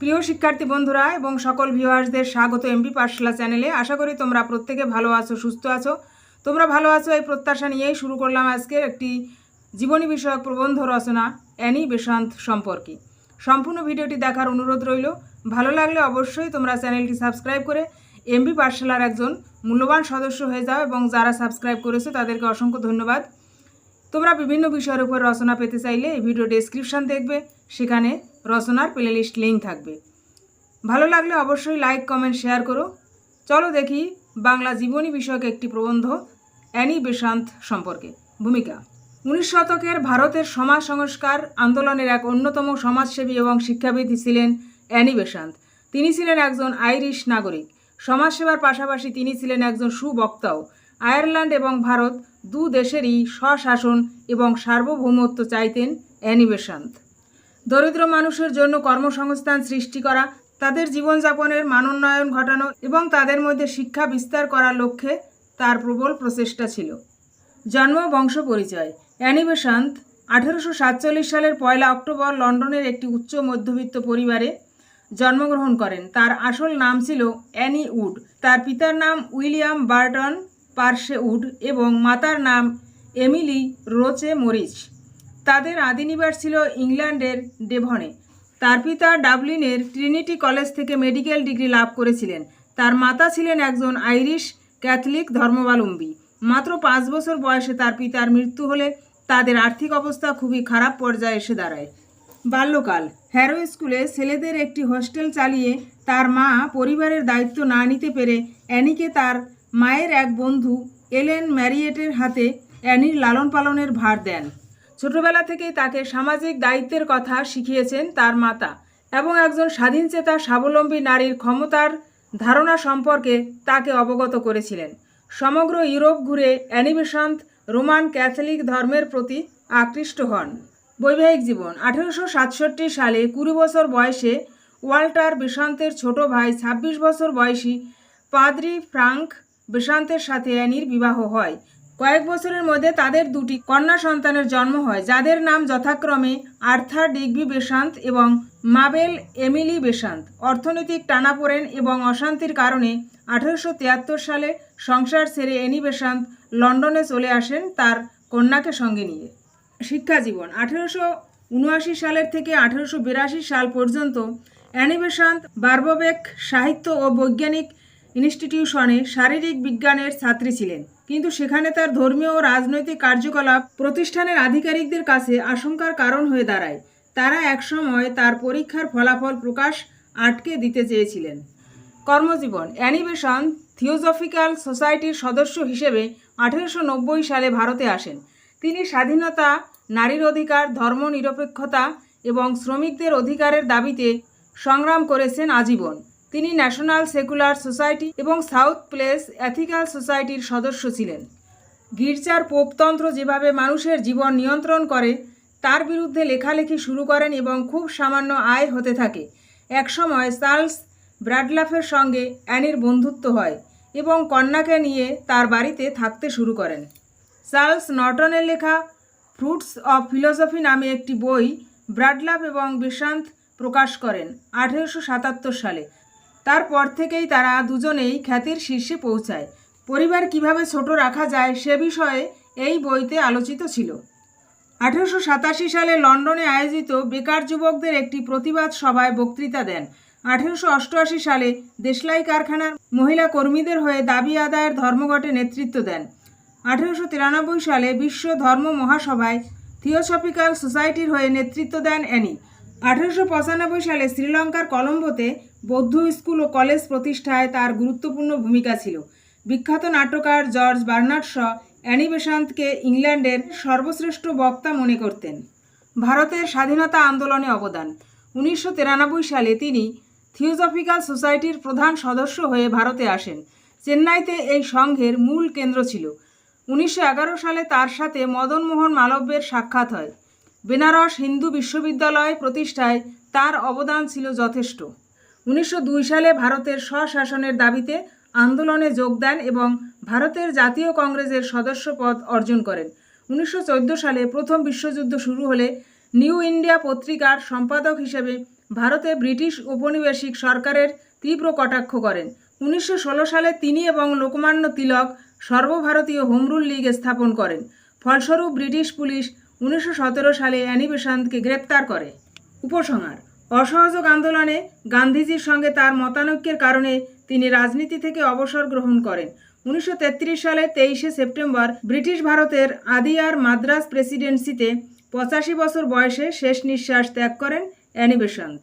প্রিয় শিক্ষার্থী বন্ধুরা এবং সকল ভিউয়ার্সদের স্বাগত এমবি পাঠশালা চ্যানেলে আশা করি তোমরা প্রত্যেকে ভালো আছো, সুস্থ আছো। তোমরা ভালো আছো এই প্রত্যাশা নিয়েই শুরু করলাম আজকের একটি জীবনী বিষয়ক প্রবন্ধ রচনা, অ্যানি বেশান্ত সম্পর্কে। সম্পূর্ণ ভিডিওটি দেখার অনুরোধ রইল। ভালো লাগলে অবশ্যই তোমরা চ্যানেলটি সাবস্ক্রাইব করে এমবি পাঠশালার একজন মূল্যবান সদস্য হয়ে যাও এবং যারা সাবস্ক্রাইব করেছ তাদেরকে অসংখ্য ধন্যবাদ। তোমরা বিভিন্ন বিষয়ের উপর রচনা পেতে চাইলে এই ভিডিও ডেসক্রিপশন দেখবে। সেখানে রচনার প্লেলিস্ট লিঙ্ক থাকবে। ভালো লাগলে অবশ্যই লাইক কমেন্ট শেয়ার করো। চলো দেখি বাংলা জীবনী বিষয়ক একটি প্রবন্ধ, অ্যানি বেশান্ত সম্পর্কে। ভূমিকা, উনিশ শতকের ভারতের সমাজ সংস্কার আন্দোলনের এক অন্যতম সমাজসেবী এবং শিক্ষাবিদ ছিলেন অ্যানি বেশান্ত। তিনি ছিলেন একজন আইরিশ নাগরিক। সমাজসেবার পাশাপাশি তিনি ছিলেন একজন সুবক্তাও। আয়ারল্যান্ড এবং ভারত দু দেশেরই স্বশাসন এবং সার্বভৌমত্ব চাইতেন অ্যানি বেশান্ত। দরিদ্র মানুষের জন্য কর্মসংস্থান সৃষ্টি করা, তাদের জীবনযাপনের মানোন্নয়ন ঘটানো এবং তাদের মধ্যে শিক্ষা বিস্তার করার লক্ষ্যে তার প্রবল প্রচেষ্টা ছিল। জন্ম বংশ পরিচয়। অ্যানি বেসান্ত আঠেরোশো সাতচল্লিশ সালের পয়লা অক্টোবর লন্ডনের একটি উচ্চ মধ্যবিত্ত পরিবারে জন্মগ্রহণ করেন। তার আসল নাম ছিল অ্যানি উড। তার পিতার নাম উইলিয়াম বার্টন পার্শে উড এবং মাতার নাম এমিলি রোচে মরিচ। তাদের আদি নিবাস ছিল ইংল্যান্ডের ডেভনে। তার পিতা ডাবলিনের ট্রিনিটি কলেজ থেকে মেডিকেল ডিগ্রি লাভ করেছিলেন। তার মাতা ছিলেন একজন আইরিশ ক্যাথলিক ধর্মাবলম্বী। মাত্র পাঁচ বছর বয়সে তার পিতার মৃত্যু হলে তাদের আর্থিক অবস্থা খুবই খারাপ পর্যায়ে এসে দাঁড়ায়। বাল্যকাল, হ্যারো স্কুলে ছেলেদের একটি হোস্টেল চালিয়ে তার মা পরিবারের দায়িত্ব না নিতে পেরে অ্যানিকে তার মায়ের এক বন্ধু এলেন ম্যারিয়েটের হাতে অ্যানির লালন পালনের ভার দেন। ছোটবেলা থেকেই তাকে সামাজিক দায়িত্বের কথা শিখিয়েছেন তার মাতা এবং একজন স্বাধীনচেতা স্বাবলম্বী নারীর ক্ষমতার ধারণা সম্পর্কে তাকে অবগত করেছিলেন। সমগ্র ইউরোপ ঘুরে অ্যানিবেশান্ত রোমান ক্যাথলিক ধর্মের প্রতি আকৃষ্ট হন। বৈবাহিক জীবন, আঠেরোশো সাতষট্টি সালে কুড়ি বছর বয়সে ওয়াল্টার বিশান্তের ছোট ভাই ছাব্বিশ বছর বয়সী পাদ্রি ফ্রাঙ্ক বেশান্তের সাথে অ্যানির বিবাহ হয়। কয়েক বছরের মধ্যে তাদের দুটি কন্যা সন্তানের জন্ম হয়, যাদের নাম যথাক্রমে আর্থার ডিগবি বেশান্ত এবং মাবেল এমিলি বেশান্ত। অর্থনৈতিক টানাপোড়েন এবং অশান্তির কারণে আঠারোশো তিয়াত্তর সালে সংসার ছেড়ে এনি বেশান্ত লন্ডনে চলে আসেন তার কন্যাকে সঙ্গে নিয়ে। শিক্ষা জীবন, আঠেরোশো উনআশি সালের থেকে আঠেরোশো সাল পর্যন্ত অ্যানি বেসান্ত বার্ববেক সাহিত্য ও বৈজ্ঞানিক ইনস্টিটিউশনে শারীরিক বিজ্ঞানের ছাত্রী ছিলেন। কিন্তু সেখানে তার ধর্মীয় ও রাজনৈতিক কার্যকলাপ প্রতিষ্ঠানের আধিকারিকদের কাছে আশঙ্কার কারণ হয়ে দাঁড়ায়। তারা একসময় তার পরীক্ষার ফলাফল প্রকাশ আটকে দিতে চেয়েছিলেন। কর্মজীবন, অ্যানিমেশন থিওজফিক্যাল সোসাইটির সদস্য হিসেবে আঠেরোশো নব্বই সালে ভারতে আসেন। তিনি স্বাধীনতা, নারীর অধিকার ধর্মনিরপেক্ষতা এবং শ্রমিকদের অধিকারের দাবিতে সংগ্রাম করেছেন আজীবন। তিনি ন্যাশনাল সেকুলার সোসাইটি এবং সাউথ প্লেস অ্যাথিক্যাল সোসাইটির সদস্য ছিলেন। গির্জার পোপতন্ত্র যেভাবে মানুষের জীবন নিয়ন্ত্রণ করে, তার বিরুদ্ধে লেখালেখি শুরু করেন এবং খুব সামান্য আয় হতে থাকে। একসময় চার্লস ব্র্যাডলাফের সঙ্গে অ্যানির বন্ধুত্ব হয় এবং কন্যাকে নিয়ে তার বাড়িতে থাকতে শুরু করেন। চার্লস নর্টনের লেখা ফ্রুটস অফ ফিলোসফি নামে একটি বই ব্রাডলাভ এবং বিশান্ত প্রকাশ করেন আঠেরোশো সাতাত্তর সালে। তারপর থেকেই তারা দুজনেই খ্যাতির শীর্ষে পৌঁছায়। পরিবার কীভাবে ছোট রাখা যায় সে বিষয়ে এই বইতে আলোচিত ছিল। আঠেরোশো সাতাশি সালে লন্ডনে আয়োজিত বেকার যুবকদের একটি প্রতিবাদ সভায় বক্তৃতা দেন। আঠেরোশো অষ্টআশি সালে দেশলাই কারখানার মহিলা কর্মীদের হয়ে দাবি আদায়ের ধর্মঘটে নেতৃত্ব দেন। আঠেরোশো তিরানব্বই সালে বিশ্ব ধর্ম মহাসভায় থিওসফিক্যাল সোসাইটির হয়ে নেতৃত্ব দেন অ্যানি। আঠেরোশো পঁচানব্বই সালে শ্রীলঙ্কার কলম্বোতে বৌদ্ধ স্কুল ও কলেজ প্রতিষ্ঠায় তার গুরুত্বপূর্ণ ভূমিকা ছিল। বিখ্যাত নাট্যকার জর্জ বার্নার্ড শ অ্যানি ইংল্যান্ডের সর্বশ্রেষ্ঠ বক্তা মনে করতেন। ভারতের স্বাধীনতা আন্দোলনে অবদান। উনিশশো তিরানব্বই সালে তিনি থিওজফিক্যাল সোসাইটির প্রধান সদস্য হয়ে ভারতে আসেন। চেন্নাইতে এই সংঘের মূল কেন্দ্র ছিল। উনিশশো এগারো সালে তার সাথে মদনমোহন মালব্যের সাক্ষাৎ হয়। বেনারস হিন্দু বিশ্ববিদ্যালয় প্রতিষ্ঠায় তার অবদান ছিল যথেষ্ট। উনিশশো দুই সালে ভারতের স্বশাসনের দাবিতে আন্দোলনে যোগ দেন এবং ভারতের জাতীয় কংগ্রেসের সদস্য পদ অর্জন করেন। উনিশশো চোদ্দ সালে প্রথম বিশ্বযুদ্ধ শুরু হলে নিউ ইন্ডিয়া পত্রিকার সম্পাদক হিসেবে ভারতে ব্রিটিশ ঔপনিবেশিক সরকারের তীব্র কটাক্ষ করেন। উনিশশো ষোলো সালে তিনি এবং লোকমান্য তিলক সর্বভারতীয় হোমরুল লীগ স্থাপন করেন। ফলস্বরূপ ব্রিটিশ পুলিশ উনিশশো সতেরো সালে অ্যানি বেসান্তকে গ্রেপ্তার করে। উপসংহার অসহযোগ আন্দোলনে গান্ধীজির সঙ্গে তার মতানৈক্যের কারণে তিনি রাজনীতি থেকে অবসর গ্রহণ করেন। উনিশশো সালে তেইশে সেপ্টেম্বর ব্রিটিশ ভারতের আদিয়ার মাদ্রাস প্রেসিডেন্সিতে পঁচাশি বছর বয়সে শেষ নিঃশ্বাস ত্যাগ করেন অ্যানি বেসান্ত